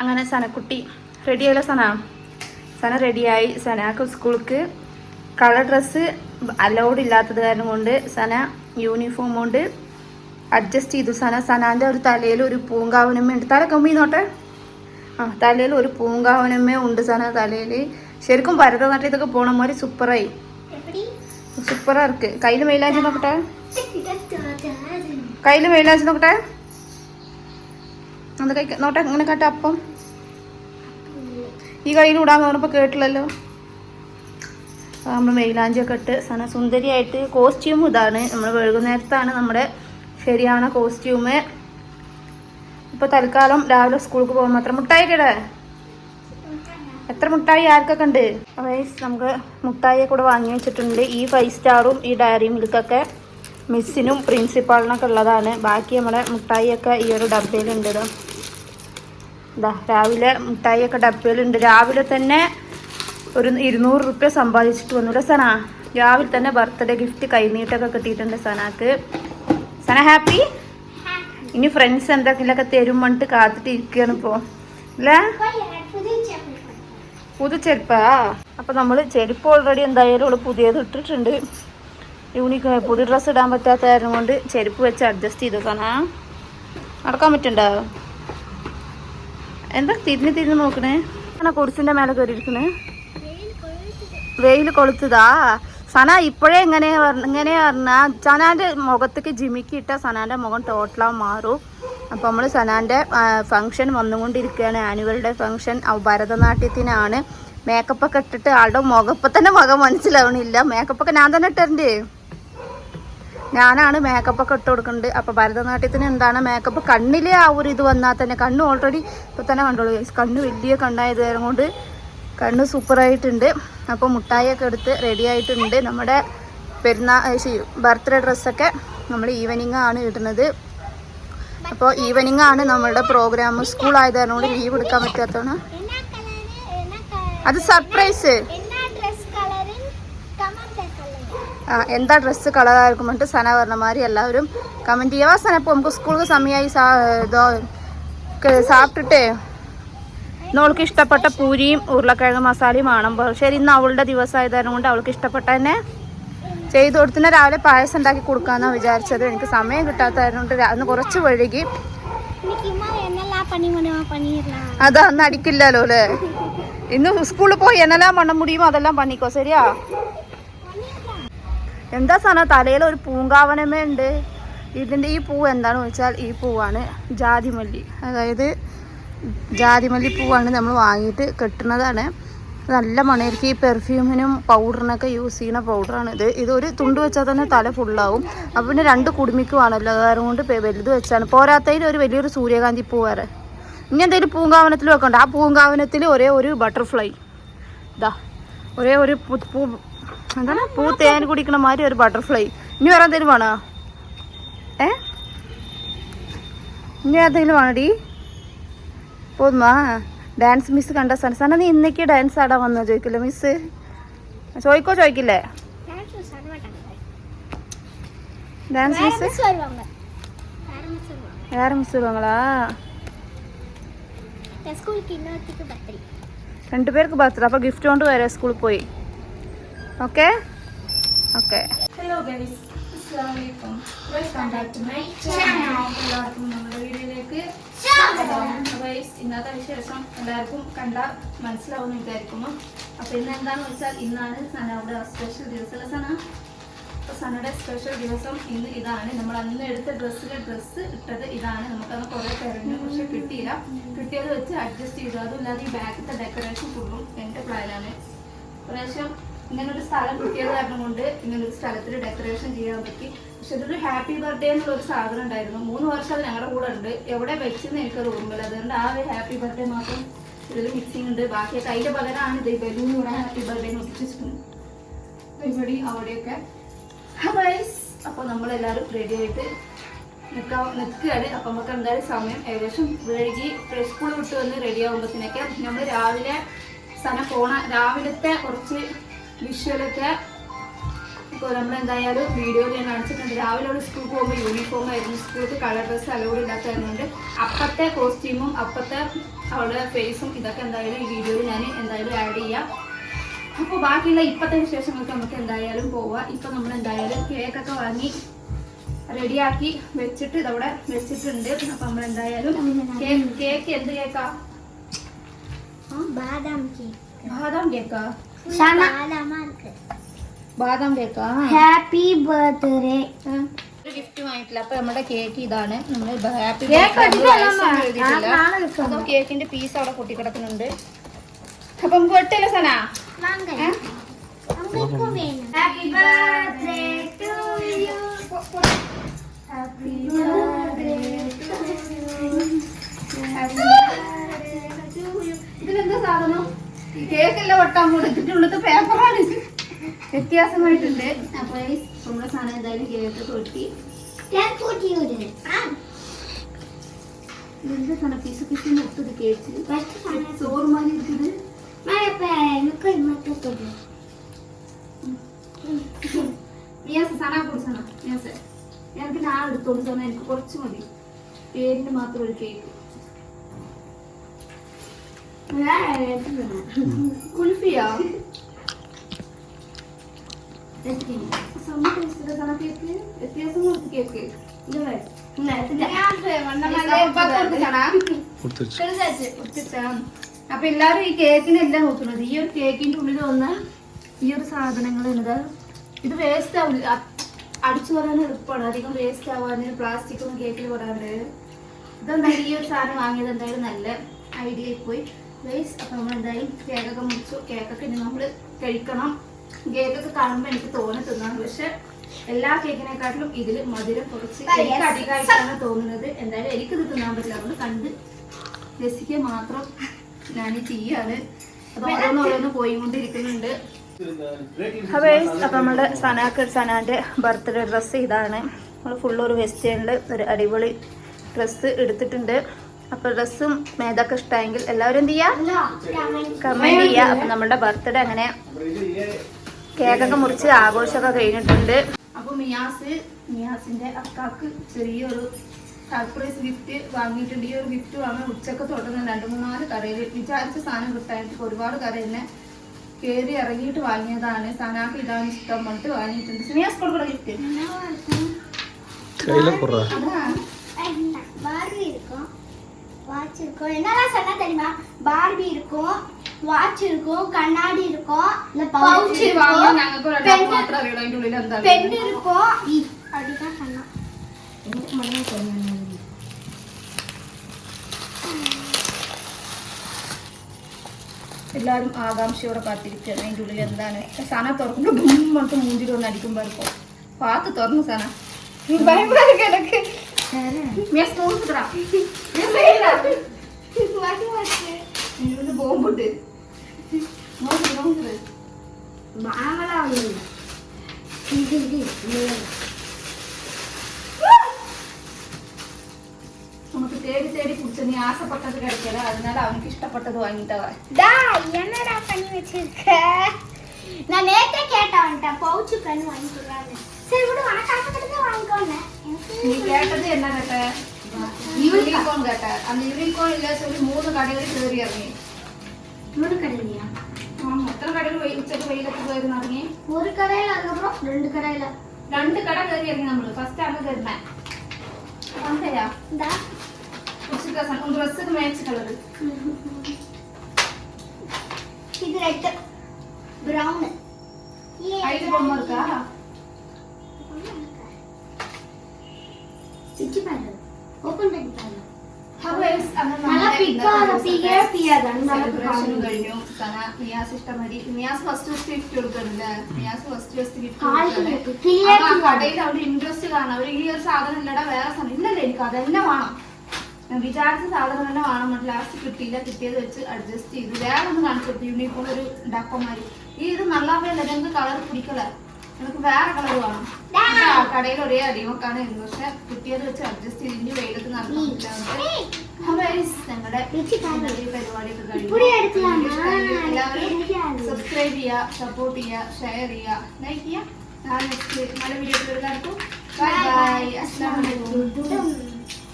അങ്ങനെ സനക്കുട്ടി റെഡിയായല്ലോ സന. സന റെഡിയായി സനക്ക് സ്കൂൾക്ക് കളർ ഡ്രസ്സ് അലൗഡ് ഇല്ലാത്തത് കാരണം കൊണ്ട് സന യൂണിഫോം കൊണ്ട് അഡ്ജസ്റ്റ് ചെയ്തു. സന സനാന്റെ ഒരു തലയിൽ ഒരു പൂങ്കാവനമ്മ ഉണ്ട്. തല കമ്മി നോട്ടെ ആ തലയിൽ ഒരു പൂങ്കാവനമ്മ ഉണ്ട് സന തലയിൽ. ശരിക്കും ഭരതനാട്യത്തൊക്കെ പോണ മാതിരി സൂപ്പറായി സൂപ്പറാർക്ക് കയ്യിൽ മെയിലാജി നോക്കട്ടെ. കയ്യിൽ മെയിലാജി നോക്കട്ടെ. അത് കഴിക്കാം. നോട്ടെ അങ്ങനെ കേട്ട അപ്പം. ഈ കയ്യിൽ ഇടാന്ന് പറഞ്ഞപ്പോൾ കേട്ടില്ലല്ലോ. നമ്മൾ മെയിലാഞ്ചിയൊക്കെ ഇട്ട് സന സുന്ദരിയായിട്ട് കോസ്റ്റ്യൂം ഇതാണ്. നമ്മൾ വൈകുന്നേരത്താണ് നമ്മുടെ ശരിയാണ് കോസ്റ്റ്യൂമ് ഇപ്പോൾ തൽക്കാലം രാവിലെ സ്കൂൾക്ക് പോകാൻ മാത്രം. മുട്ടായി കേടേ എത്ര മുട്ടായി ആർക്കൊക്കെ ഉണ്ട്? അതായത് നമുക്ക് മുട്ടായിയെ കൂടെ വാങ്ങി വെച്ചിട്ടുണ്ട്. ഈ ഫൈവ് സ്റ്റാറും ഈ ഡയറി മിൽക്കൊക്കെ മിസ്സിനും പ്രിൻസിപ്പാളിനൊക്കെ ഉള്ളതാണ്. ബാക്കി നമ്മളെ മുട്ടായിയൊക്കെ ഈ ഒരു ഡബ്ബയിലുണ്ട് ഇതാ. രാവിലെ മുട്ടായിയൊക്കെ ഡബ്ബയിലുണ്ട്. രാവിലെ തന്നെ ഒരു ഇരുന്നൂറ് റുപ്യ സമ്പാദിച്ചിട്ട് വന്നു സന? രാവിലെ തന്നെ ബർത്ത്ഡേ ഗിഫ്റ്റ് കൈനീട്ടൊക്കെ കിട്ടിയിട്ടുണ്ട് സനാക്ക്. സന ഹാപ്പി? ഇനി ഫ്രണ്ട്സ് എന്തെങ്കിലുമൊക്കെ തരും പറഞ്ഞിട്ട് കാത്തിട്ട് ഇരിക്കുകയാണ് ഇപ്പോൾ അല്ലേ? പുതു ചെരുപ്പാ? അപ്പം നമ്മൾ ചെരുപ്പ് ഓൾറെഡി എന്തായാലും ഇവിടെ പുതിയത് ഇട്ടിട്ടുണ്ട്. യൂണിക്ക് പുതിയ ഡ്രസ്സ് ഇടാൻ പറ്റാത്ത കാരണം കൊണ്ട് ചെരുപ്പ് വെച്ച് അഡ്ജസ്റ്റ് ചെയ്തു കാണാ നടക്കാൻ പറ്റണ്ട? എന്താ തിരിഞ്ഞ് തിരിഞ്ഞ് നോക്കണേ? അങ്ങനെ കുടിസിന്റെ മേലെ കയറിയിരിക്കണേ? വെയിൽ കൊളുത്തതാ. സന ഇപ്പോഴേ എങ്ങനെ ഇങ്ങനെ പറഞ്ഞാൽ സനാന്റെ മുഖത്തേക്ക് ജിമിക്കിട്ട സനാന്റെ മുഖം ടോട്ടലാകും മാറും. അപ്പോൾ നമ്മൾ സനാന്റെ ഫങ്ഷൻ വന്നുകൊണ്ടിരിക്കുകയാണ്. ആനുവൽ ഡേ ഫങ്ഷൻ ഭരതനാട്യത്തിനാണ്. മേക്കപ്പൊക്കെ ഇട്ടിട്ട് ആളുടെ മുഖപ്പം തന്നെ മുഖം മനസ്സിലാവണില്ല. മേക്കപ്പൊക്കെ ഞാൻ തന്നെ ഇട്ടിട്ടുണ്ട് ഞാനാണ് മേക്കപ്പ് ഒക്കെ ഇട്ട് കൊടുക്കുന്നുണ്ട് അപ്പോൾ ഭരതനാട്യത്തിന് എന്താണ് മേക്കപ്പ് കണ്ണിലെ ആ ഒരു ഇത് വന്നാൽ തന്നെ കണ്ണ് ഓൾറെഡി ഇപ്പൊ തന്നെ കണ്ടോളൂ. കണ്ണ് വലിയ കണ്ണായത് കാരണം കൊണ്ട് കണ്ണ് സൂപ്പറായിട്ടുണ്ട് അപ്പോൾ മുട്ടായിയൊക്കെ എടുത്ത് റെഡി ആയിട്ടുണ്ട്. നമ്മുടെ പെരുന്നാ ബർത്ത്ഡേ ഡ്രസ്സൊക്കെ നമ്മൾ ഈവനിങ് ആണ് ഇടുന്നത്. അപ്പോൾ ഈവനിങ് ആണ് നമ്മളുടെ പ്രോഗ്രാം സ്കൂൾ ആയതുകൊണ്ട് ലീവ് എടുക്കാൻ പറ്റാത്തതാണ്. അത് സർപ്രൈസ് ആ എന്താ ഡ്രസ്സ് കളറായിരിക്കും പറഞ്ഞിട്ട് സന പറഞ്ഞ മാതിരി എല്ലാവരും കമന്റ് ചെയ്യുക. സന ഇപ്പോൾ നമുക്ക് സ്കൂളിൽ സമയമായി സാ ഇതോ സാപ്പിട്ടിട്ടേ. ഇന്ന് അവൾക്ക് ഇഷ്ടപ്പെട്ട പൂരിയും ഉരുളക്കിഴങ്ങ് മസാലയും ആണോ ശരി ഇന്ന് അവളുടെ ദിവസമായതായിരുന്നു കൊണ്ട് അവൾക്ക് ഇഷ്ടപ്പെട്ട തന്നെ ചെയ്തു കൊടുത്തിന് രാവിലെ പായസം ഉണ്ടാക്കി കൊടുക്കാമെന്നാണ് വിചാരിച്ചത്. എനിക്ക് സമയം കിട്ടാത്തതുകൊണ്ട് അന്ന് കുറച്ച് വഴുകി. അതാ അന്ന് അടിക്കില്ലല്ലോ അല്ലേ? ഇന്ന് സ്കൂളിൽ പോയി എന്നെല്ലാം മണ്ണം മുടിയുമോ അതെല്ലാം പണിക്കോ? ശരിയാ? എന്താ സാധനം? തലയിൽ ഒരു പൂങ്കാവനമേ ഉണ്ട്. ഇതിന്റെ ഈ പൂവ് എന്താണെന്ന് വെച്ചാൽ ഈ പൂവാണ് ജാതിമല്ലി. അതായത് ജാതിമല്ലി പൂവാണ് നമ്മൾ വാങ്ങിയിട്ട് കെട്ടുന്നതാണ്. നല്ല മണയിരിക്കും ഈ പെർഫ്യൂമിനും പൗഡറിനൊക്കെ യൂസ് ചെയ്യുന്ന പൗഡറാണ് ഇത്. ഇതൊരു തുണ്ട് വെച്ചാൽ തന്നെ തല ഫുള്ളാവും അപ്പം പിന്നെ രണ്ട് കുടുമിക്കുവാണല്ലോ അത് കൊണ്ട് വലുത് വെച്ചാണ്. പോരാത്തതിന് ഒരു വലിയൊരു സൂര്യകാന്തി പൂ വേറെ. ഇനി എന്തെങ്കിലും പൂങ്കാവനത്തിൽ വെക്കണ്ട ആ പൂങ്കാവനത്തിൽ ഒരേ ഒരു ബട്ടർഫ്ലൈ ഇതാ ഒരേ ഒരു പൂ എന്താണ്? പൂ തേൻ കുടിക്കണ മാതിരി ഒരു ബട്ടർഫ്ലൈ ഇനി വേറെ എന്തെങ്കിലും വേണോ? ഏ? ഇനി എന്തെങ്കിലും വേണടി പോന്നാ ഡാൻസ് മിസ് കണ്ട സന സന നീ ഇന്നേക്ക് ഡാൻസ് ആടാൻ വന്നോ? ചോദിക്കില്ല മിസ് ചോദിക്കോ ചോദിക്കില്ലേ? ഡാൻസ് മിസ് വേറെ മിസ് വരുവാങ്ങളാ രണ്ടുപേർക്ക് ബർത്ത്ഡേ അപ്പൊ ഗിഫ്റ്റ് കൊണ്ട് വരാം സ്കൂളിൽ പോയി. ഓക്കെ ഓക്കെ ഹലോ ഗൈസ് അസ്സലാമലൈക്കും welcome back to my channel എല്ലാവർക്കും നമ്മുടെ വീഡിയോയിലേക്ക് ഗൈസ് ഇന്നത്തെ വിശേഷം എല്ലാവർക്കും കണ്ട മനസ്സിലാവുമെന്ന് വിചാരിക്കുന്നു. അപ്പോൾ ഇന്ന് എന്താണെന്ന് വെച്ചാൽ ഇന്നാണ് സനയുടെ സ്പെഷ്യൽ ദിവസം സന? അപ്പോൾ സനയുടെ സ്പെഷ്യൽ ദിവസം ഇന്ന് ഇതാണ്. നമ്മൾ അന്ന് എടുത്ത ഡ്രസ്സിലെ ഡ്രസ്സ് ഇട്ടത് ഇതാണ്. നമുക്കന്ന് കുറേ തിരഞ്ഞു പക്ഷെ കിട്ടിയില്ല. കിട്ടിയത് വെച്ച് അഡ്ജസ്റ്റ് ചെയ്തു. അതുമില്ലാതെ ഈ ബാഗത്തെ ഡെക്കറേഷൻ ഫുള്ളും എന്റെ പ്ലാനാണ് പ്രാവശ്യം ഇങ്ങനൊരു സ്ഥലം കിട്ടിയത് കാരണം കൊണ്ട് ഇങ്ങനൊരു സ്ഥലത്തിൽ ഡെക്കറേഷൻ ചെയ്യാൻ പറ്റി. പക്ഷെ ഇതൊരു ഹാപ്പി ബർത്ത്ഡേ എന്നുള്ള ഒരു സാധനം ഉണ്ടായിരുന്നു. മൂന്ന് വർഷം അത് ഞങ്ങളുടെ കൂടെ ഉണ്ട്. എവിടെ വെച്ചെന്ന് എനിക്കത് ഓർമ്മയില്ല. അതുകൊണ്ട് ആ ഒരു ഹാപ്പി ബർത്ത്ഡേ മാത്രം ഇതിൽ മിക്സിംഗ് ഉണ്ട്. ബാക്കിയൊക്കെ അതിന്റെ പകരമാണ് ഇത്. ബലൂൺ ഇവിടെ ഹാപ്പി ബർത്ത്ഡേ ഒട്ടിച്ചിട്ടുണ്ട് പരിപാടി അവിടെയൊക്കെ. അപ്പോൾ നമ്മളെല്ലാവരും റെഡി ആയിട്ട് നിൽക്കാൻ നിൽക്കുകയാണ് അപ്പം നമുക്ക് എന്തായാലും സമയം ഏകദേശം വൈകി. സ്കൂൾ വിട്ട് വന്ന് റെഡി ആകുമ്പോഴത്തേനൊക്കെ നമ്മൾ രാവിലെ സ്ഥലം പോണ രാവിലത്തെ കുറച്ച് വിഷ്വലൊക്കെ. ഇപ്പോൾ നമ്മൾ എന്തായാലും വീഡിയോയിൽ ഞാൻ കാണിച്ചിട്ടുണ്ട്. രാവിലെ അവിടെ സ്കൂളിൽ പോകുമ്പോൾ യൂണിഫോം ആയിരുന്നു. സ്കൂളിൽ കളർ ഡ്രസ്സ് അലോഡ് ഇല്ലാത്തതുകൊണ്ട് അപ്പത്തെ കോസ്റ്റ്യൂമും അപ്പത്തെ അവളുടെ ഫേസും ഇതൊക്കെ എന്തായാലും ഈ വീഡിയോയിൽ ഞാൻ എന്തായാലും ആഡ് ചെയ്യാം. അപ്പോൾ ബാക്കിയുള്ള ഇപ്പോഴത്തെ വിശേഷങ്ങൾക്ക് നമുക്ക് എന്തായാലും പോവാം. ഇപ്പം നമ്മൾ എന്തായാലും കേക്കൊക്കെ വാങ്ങി റെഡിയാക്കി വെച്ചിട്ട് ഇതവിടെ വെച്ചിട്ടുണ്ട്. അപ്പം നമ്മൾ എന്തായാലും കേക്ക് കേക്ക് എന്ത് കേക്കാ ബാദാം കേക്ക് ബാദാം കേക്കാ ബാദാം കേക്കാ ഹാപ്പി ബർത്ത്ഡേ ഒരു ഗിഫ്റ്റ് വാങ്ങിയിട്ടില്ല. അപ്പൊ നമ്മുടെ കേക്ക് ഇതാണ്. നമ്മൾ ഹാപ്പി നാളെ കേക്കിന്റെ പീസ് അവിടെ പൊട്ടിക്കിടക്കുന്നുണ്ട് അപ്പൊ നമുക്ക് വെട്ടില്ല Sana happy birthday to you happy birthday ഇതിലെന്താ സാധനം? കേക്കെല്ലാം ഒട്ടാൻ കൊടുത്തിട്ടുള്ളത് പേപ്പറാണ്. വ്യത്യാസമായിട്ടുണ്ട്. അപ്പൊ നമ്മുടെ സാധനം എന്തായാലും കേക്ക് ആ. ഇതെന്താ സാധനം? പീസ് പീസ് കേക്ക് ചോറ് മാറി ഇരിക്കുന്നത് എനിക്ക് എടുത്തോണ്ട് തന്നെ എനിക്ക് കുറച്ച് മതി. പേരിന് മാത്രം ഒരു കേക്ക് അപ്പൊ എല്ലാരും ഈ കേക്കിനെല്ലാം നോക്കുന്നത് ഈ ഒരു കേക്കിന്റെ ഉള്ളിൽ വന്ന ഈ ഒരു സാധനങ്ങൾ എന്താ ഇത് വേസ്റ്റ് ആവില്ല അടിച്ചു പറയാൻ എളുപ്പമാണ്. അധികം വേസ്റ്റ് ആവാന് പ്ലാസ്റ്റിക് ഒന്നും കേക്കിൽ പോരാണ്ട് ഇതെന്തായാലും ഈ ഒരു സാധനം വാങ്ങിയത് എന്തായാലും നല്ല ഐഡിയ പോയി. വേസ്റ്റ് അപ്പൊ നമ്മൾ എന്തായാലും കേക്കൊക്കെ മുറിച്ചു. കേക്കൊക്കെ ഇനി നമ്മൾ കഴിക്കണം. കേക്കൊക്കെ കാണുമ്പോൾ എനിക്ക് തോന്നി തിന്നാണ്. പക്ഷെ എല്ലാ കേക്കിനെക്കാട്ടിലും ഇതിൽ മധുരം കുറച്ച് എനിക്ക് അധികമായിട്ടാണ് തോന്നുന്നത്. എന്തായാലും എനിക്ക് എനിക്കിത് തിന്നാൻ പറ്റില്ല. അതുകൊണ്ട് കണ്ട് രസിക്കുക മാത്രം ഞാൻ ചെയ്യാണ് അത് ഓരോന്ന് ഓരോന്ന് പോയിക്കൊണ്ടിരിക്കുന്നുണ്ട്. അപ്പോൾ അപ്പം നമ്മുടെ സനാക്ക് സനാന്റെ ബർത്ത്ഡേ ഡ്രസ്സ് ഇതാണ്. നമ്മൾ ഫുൾ ഒരു വെസ്റ്റേണിൽ ഒരു അടിപൊളി ഡ്രസ്സ് എടുത്തിട്ടുണ്ട്. അപ്പോൾ ഡ്രസ്സും ഇതൊക്കെ ഇഷ്ടമായെങ്കിൽ എല്ലാവരും എന്ത് ചെയ്യാ? കമന്റ് ചെയ്യാ. അപ്പൊ നമ്മുടെ ബർത്ത്ഡേ അങ്ങനെ കേക്കൊക്കെ മുറിച്ച് ആഘോഷമൊക്കെ കഴിഞ്ഞിട്ടുണ്ട്. അപ്പോൾ മിയാസ് മിയാസിന്റെ അക്കാക്ക് ചെറിയൊരു സർപ്രൈസ് ഗിഫ്റ്റ് വാങ്ങിയിട്ടുണ്ട്. ഈ ഒരു ഗിഫ്റ്റ് വാങ്ങി ഉച്ചയ്ക്ക് തുടങ്ങുന്ന രണ്ടു മൂന്നാൽ കടയിൽ വിചാരിച്ച സാധനം കിട്ടാനായിട്ട് ഒരുപാട് കറി തന്നെ കയറി ഇറങ്ങിയിട്ട് വാങ്ങിയതാണ്. സാനാക്ക് ഇതാണ് ഇഷ്ടം പറഞ്ഞിട്ട് വാങ്ങിയിട്ടുണ്ട്. സിനിയാസ് കൊടുക്കുന്ന ഗിഫ്റ്റ് അതാ. வாட்ச் இருக்கும் என்னெல்லாம் சொன்னா தெரியுமா பார்பி இருக்கும் வாட்ச் இருக்கும் கண்ணாடி இருக்கும் പൗച്ച് വാങ്ങാൻ ഞങ്ങൾക്ക് ഒരാൾക്ക് പെണ്ണ് മാത്രം അറിയുള്ളൂ അതിൻ്റെ ഉള്ളിൽ എന്താണ് பென் இருக்கும் அப்படிதான் சொன்னான் എല്ലാവരും ആകാംക്ഷയോടെ കാത്തിരിക്കുകയാണ് അതിൻ്റെ ഉള്ളിൽ എന്താണ് സന തുറക്കുമ്പോൾ ബും പറഞ്ഞിട്ട് മൂഞ്ചിൽ ഒന്ന് അടിക്കുമ്പോൾ ഇപ്പൊ പാത്ത് തുറന്നു സന ഭയങ്കര കിടക്ക് మెస్ మూసుకురా బొంబుట్టు బాగా உனக்கு தேடி தேடி பிடிச்ச நீ ஆசைப்பட்டது கிடைக்கல அதனால அவனுக்கு இஷ்டப்பட்டது வாங்கிட்டவா டா என்னடா பண்ணி வச்சிருக்க நான் நேத்தே கேட்டவன்ட்ட பவுச்சு பெண் வாங்கிக்கிறான்னு சரி விடு உனக்கு ஆசைப்பட்டதே வாங்கிக்கோன்னு கேட்டது என்ன கேட்ட? யூனிகார்ன் கேட்ட. அந்த யூனிகார்ன் இல்ல சொல்லி மூணு கடைகளுக்கு ஏறி இறங்கி. மூணு கடையிலயா? ஆமா கடையில் வெயில் உச்சக்கு வெயிலுக்கு ஒரு கடையில அதுக்கப்புறம் ரெண்டு கடையில. ரெண்டு கடை ஏறி இறங்கி நம்மளுக்கு ஃபர்ஸ்ட் அங்க இருந்தேன் வந்தையா? இந்த. உங்க ட்ரெஸ்ஸுக்கு மேட்ச் கலரு இது ரெட் பிரவுன் ஐடி பொம்மை இருக்கா? കഴിഞ്ഞു. സന നിയാസ് ഇഷ്ടമതി നിയാസ് ഫസ്റ്റ് ഫസ്റ്റ് ഗിഫ്റ്റ് കൊടുക്കുന്നുണ്ട്. നിയാസ് ഫസ്റ്റ് ഫസ്റ്റ് ഗിഫ്റ്റ് കാൽക്ക് കൊടുക്കുന്നുണ്ട്. വെക്ക്. Clear അപ്പൊ ആ ചെയ്യാം. കടയിൽ അവിടെ ഇൻട്രസ്റ്റ് കാണാം. അവർ ഈ ഒരു സാധനം ഇല്ലടാ വേറെ സാധനം. ഇല്ലല്ലേ എനിക്ക് അതന്നെ വേണം. ഞാൻ വിചാരിച്ച സാധനം തന്നെ വേണം. ലാസ്റ്റ് കിട്ടിയില്ല. കിട്ടിയത് വെച്ച് അഡ്ജസ്റ്റ് ചെയ്തു വേറെ ഒന്ന് കാണിച്ചു യൂണിഫോം ഒരു ഡക്കമാരി. ഈ ഇത് നല്ല ഞങ്ങൾക്ക് കളർ പിടിക്കല. നമുക്ക് വേറെ കളർ വേണം കടയിൽ ഒരേ അടിമക്കാണ് ഇരുന്നു പക്ഷെ കിട്ടിയത് വെച്ച് അഡ്ജസ്റ്റ് ചെയ്ത് ഇനി വെയിലത്ത് നടക്കുന്നുണ്ട് സബ്സ്ക്രൈബ് ചെയ്യുക സപ്പോർട്ട് ചെയ്യുക ഷെയർ ചെയ്യുക. ലൈക്ക് ചെയ്യുക. നാളെ നെക്സ്റ്റ് നാളെ വീഡിയോ എല്ലാവർക്കും ബൈ ബൈ അസ്സാം വലൈക്കും